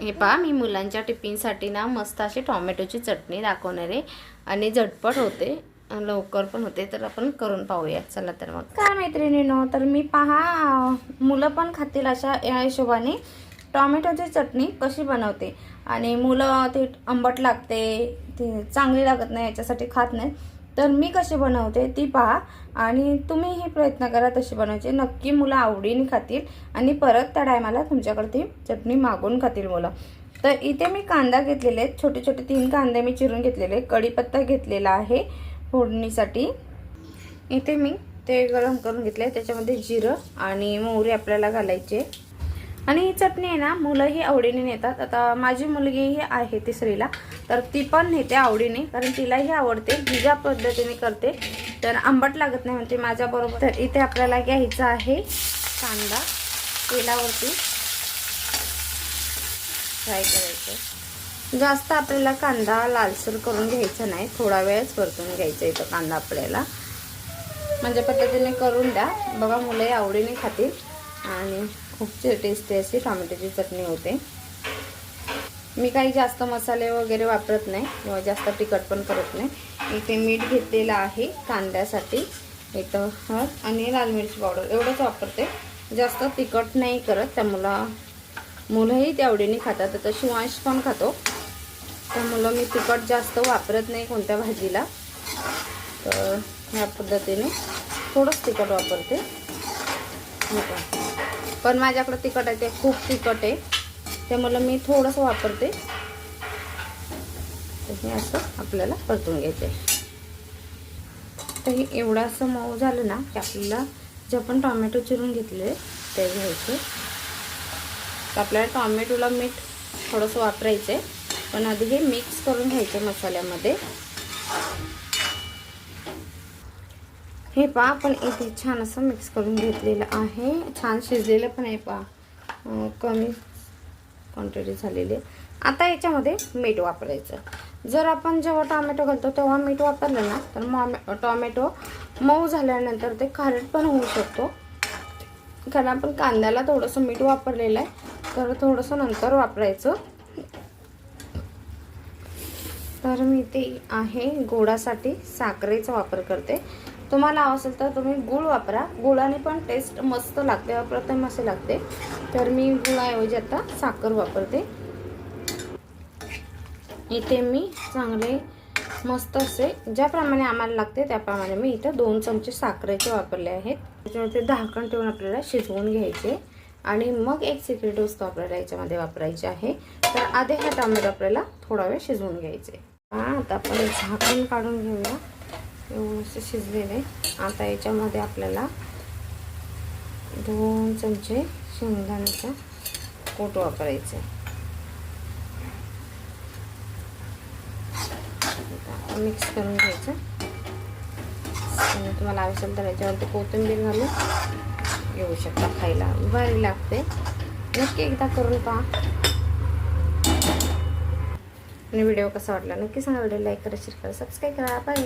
हे पहा मी मुलांच्या टिफिनसाठी ना मस्त अशी टॉमॅटोची चटणी दाखवणार आहे. आणि झटपट होते लवकर पण होते तर आपण करून पाहूया चला तर मग. काय मैत्रिणीनो तर मी पहा मुलं पण खातील अशा या हिशोबाने. टॉमॅटोची चटणी कशी बनवते? आणि मुलं ते आंबट लागते ते चांगली लागत नाही याच्यासाठी खात नाहीत. तर मी कशी बनवते ती पहा. आणि तुम्हीही प्रयत्न करा तशी बनवायची. नक्की मुलं आवडीने खातील आणि परत त्या टायमाला तुमच्याकडे ती चटणी मागून खातील मुलं. तर इथे मी कांदा घेतलेले आहेत. छोटे छोटे तीन कांदे मी चिरून घेतलेले कढीपत्ता घेतलेला आहे फोडणीसाठी. इथे मी ते गरम करून घेतले त्याच्यामध्ये जिरं आणि मोहरी आपल्याला घालायचे. आणि ही चटणी आहे ना मुलंही आवडीने नेतात. आता माझी मुलगी ही आहे तिसरीला तर ती पण नेते आवडीने कारण तिलाही आवडते ही ज्या पद्धतीने करते. तर आंबट लागत नाही म्हणते माझ्याबरोबर तर इथे आपल्याला घ्यायचा आहे कांदा तेलावरती. फ्राय करायचं. जास्त आपल्याला कांदा लालसर करून घ्यायचा नाही थोडा वेळच परतून घ्यायचा इथं कांदा आपल्याला. म्हणजे पद्धतीने करून द्या. बघा मुलंही आवडीने खातील. आणि खूप टेस्टी अशी टॉमॅटोची चटणी होते. मी काही जास्त मसाले वगैरे वापरत नाही किंवा जास्त तिखट पण करत नाही. इथे मीठ घेतलेलं आहे कांद्यासाठी. इथं हळद आणि लाल मिरची पावडर एवढंच वापरते. जास्त तिखट नाही करत त्यामुळं मुलंही त्या आवडीने खातात. तर शिवांश पण खातो. तर मुलं मी तिखट जास्त वापरत नाही कोणत्या भाजीला. तर ह्या पद्धतीने थोडंच तिखट वापरते. पण माझ्याकडं तिखट आहे ते खूप तिखट आहे. त्यामुळं मी थोडंसं वापरते. तर हे असं आपल्याला परतून घ्यायचं आहे. तर हे एवढं असं मऊ झालं ना की आपल्याला जे आपण टॉमॅटो चिरून घेतले ते घ्यायचे. तर आपल्याला टॉमॅटोला मीठ थोडंसं वापरायचं आहे पण आधी हे मिक्स करून घ्यायचं मसाल्यामध्ये. हे पहा आपण इथे छान असं मिक्स करून घेतलेलं आहे. छान शिजलेलं पण आहे पहा. कमी क्वांटिटी झालेली आहे. आता याच्यामध्ये मीठ वापरायचं. जर आपण जेव्हा टॉमॅटो घालतो तेव्हा मीठ वापरलं ना तर मॉमे टॉमॅटो मऊ झाल्यानंतर ते खारट पण होऊ शकतो. कारण आपण कांद्याला थोडंसं मीठ वापरलेलं आहे तर थोडंसं नंतर वापरायचं. तर मी ते आहे गोडासाठी साखरेचा वापर करते. तुम्हाला हवं असेल तर तुम्ही गूळ वापरा. गुळाने पण टेस्ट मस्त लागते. अप्रतिम असे लागते. तर मी गुळाऐवजी आता साखर वापरते. इथे मी चांगले मस्त असे ज्याप्रमाणे आम्हाला लागते त्याप्रमाणे मी इथं दोन चमचे साखरेचे वापरले आहेत. त्याच्यावरती झाकण ठेवून आपल्याला शिजवून घ्यायचे. आणि मग एक सिक्रेट वस्तू आपल्याला याच्यामध्ये वापरायची आहे. तर आधी हा टोमॅटो आपल्याला थोडा वेळ शिजवून घ्यायचे. हां आता आपण झाकण काढून घेऊया. व्यवस्थित शिजलेले. आता याच्यामध्ये आपल्याला दोन चमचे शेंगदाण्याचा कोट वापरायचे. मिक्स करून घ्यायचं. तुम्हाला आवश्यक तर याच्यावरती कोथिंबीर घालून येऊ शकता खायला. भारी लागते. नक्की एकदा करून पहा. आणि व्हिडिओ कसा वाटला नक्की सांगा. व्हिडिओ लाईक करा शेअर करा सबस्क्राईब करा. बाय